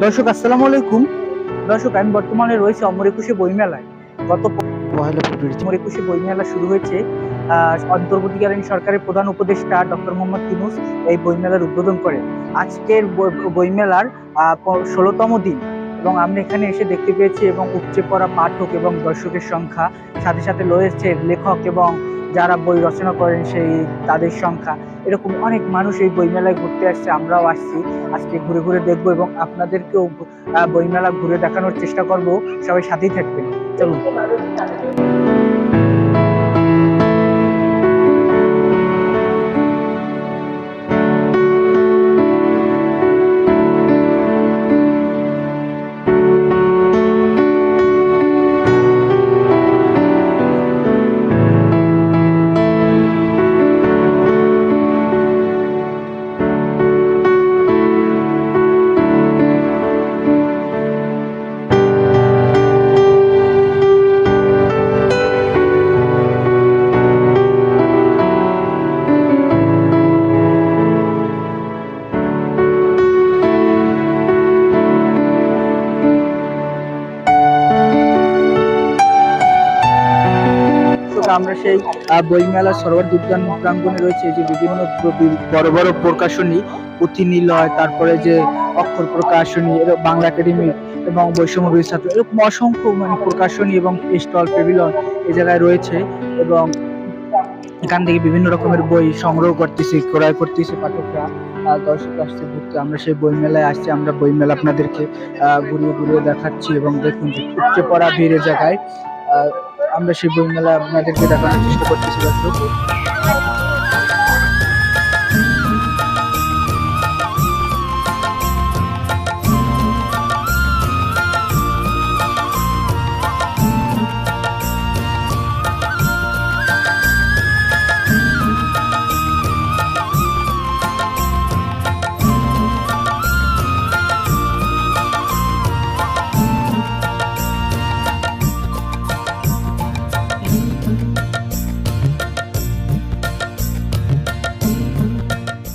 দর্শক আসসালামু আলাইকুম। দর্শক আমি বর্তমানে রয়েছে অমর একুশে বইমেলায়। গত পহেলা ফেব্রুয়ারি অমর একুশে বইমেলা শুরু হয়েছে। অন্তর্বর্তীকালীন সরকারের প্রধান উপদেষ্টা ডক্টর মোহাম্মদ ইউনূস এই বইমেলার উদ্বোধন করেন। আজকের বই- বইমেলার ষোলোতম দিন এবং আমরা এখানে এসে দেখতে পেয়েছি এবং উপচে পড়া পাঠক এবং দর্শকের সংখ্যা সাথে সাথে রয়েছে লেখক এবং যারা বই রচনা করেন সেই তাদের সংখ্যা। এরকম অনেক মানুষ এই বইমেলায় ঘুরতে আসছে, আমরাও আসছি। আজকে ঘুরে ঘুরে দেখব এবং আপনাদেরকেও বইমেলা ঘুরে দেখানোর চেষ্টা করব। সবাই সাথেই থাকবেন। চলুন। আমরা সেই বইমেলা সরোবর উদ্যান প্রাঙ্গণে রয়েছে যে বিভিন্ন বড় বড় প্রকাশনী পুঁথি নিলয় তারপরে যে অক্ষর প্রকাশনী বাংলা একাডেমি এবং বৈষম্য ছাত্র, এরকম অসংখ্য মানে প্রকাশনী এবং স্টল পেভিলন এই জায়গায় রয়েছে এবং এখান থেকে বিভিন্ন রকমের বই সংগ্রহ করতেছি, ক্রয় করতেছি পাঠকরা দর্শক আসছে ঘুরতে, আমরা সেই বই মেলায় আসছি, আমরা বই মেলা আপনাদেরকে ঘুরিয়ে ঘুরিয়ে দেখাচ্ছি এবং দেখুন যে উপচে পড়া ভিড় এ জায়গায় আমরা সেই বই মেলা আপনাদেরকে দেখানোর চেষ্টা করতেছি